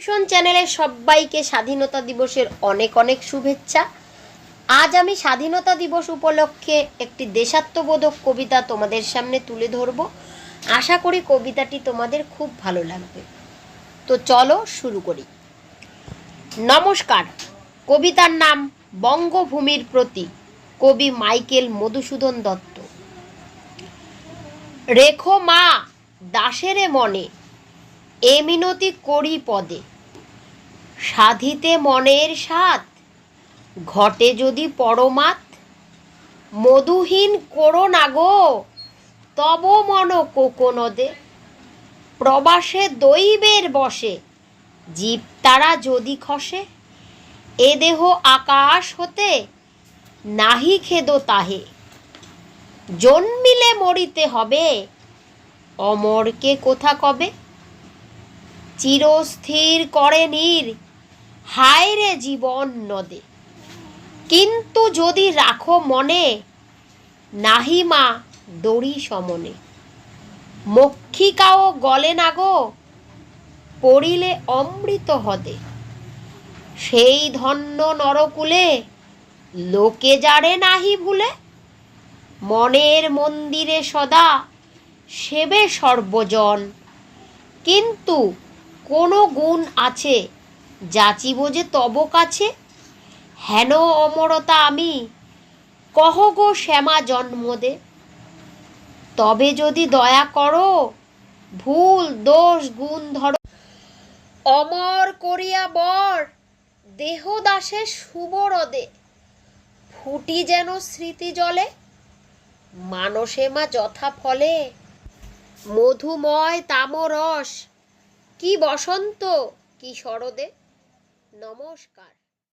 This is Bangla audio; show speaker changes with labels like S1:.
S1: ভীষণ চ্যানেলের সবাইকে স্বাধীনতা দিবসের অনেক অনেক শুভেচ্ছা। আজ আমি স্বাধীনতা দিবস উপলক্ষে একটি দেশাত্মবোধক কবিতা তোমাদের সামনে তুলে ধরব। আশা করি কবিতাটি তোমাদের খুব ভালো লাগবে। তো চলো শুরু করি। নমস্কার, কবিতার নাম বঙ্গভূমির প্রতি কবি মাইকেল মধুসূদন দত্ত। রেখো মা, দাসেরে মনে এ মিনতি করি পদে। সাধিতে মনের স্বাদ, ঘটে যদি পরমাত। মধুহীন করো না গো, তব মন কোকনদে। প্রবাসে দৈবের বসে, জীব তারা যদি খসে। এ দেহ আকাশ হতে, নাহি খেদ তাহে। জন্মিলে মরিতে হবে, অমরকে কোথা কবে? চিরস্থির করে নীর। হায় রে জীবন নদে। কিন্তু যদি রাখো মনে, নাহি মা দড়ি সমনে। মক্ষিকাও গলে না গো, পড়িলে অমৃত হদে। সেই ধন্য নরকুলে লোকে যারে নাহি ভুলে, মনের মন্দিরে সদা সেবে সর্বজন। কিন্তু কোনো গুণ আছে? যাচিব যে তব কাছে? হেন অমরতা আমি। কহ গো শ্যামা জন্মদে। তবে যদি দয়া করো, ভুল, দোষ, গুণ ধরো। অমর করিয়া বর দেহ দাসে সুবরদে। ফুটি যেন স্মৃতি জলে, মানসে মা যথা ফলে। মধুময় তামরস কি বসন্ত কি শরদে। নমস্কার।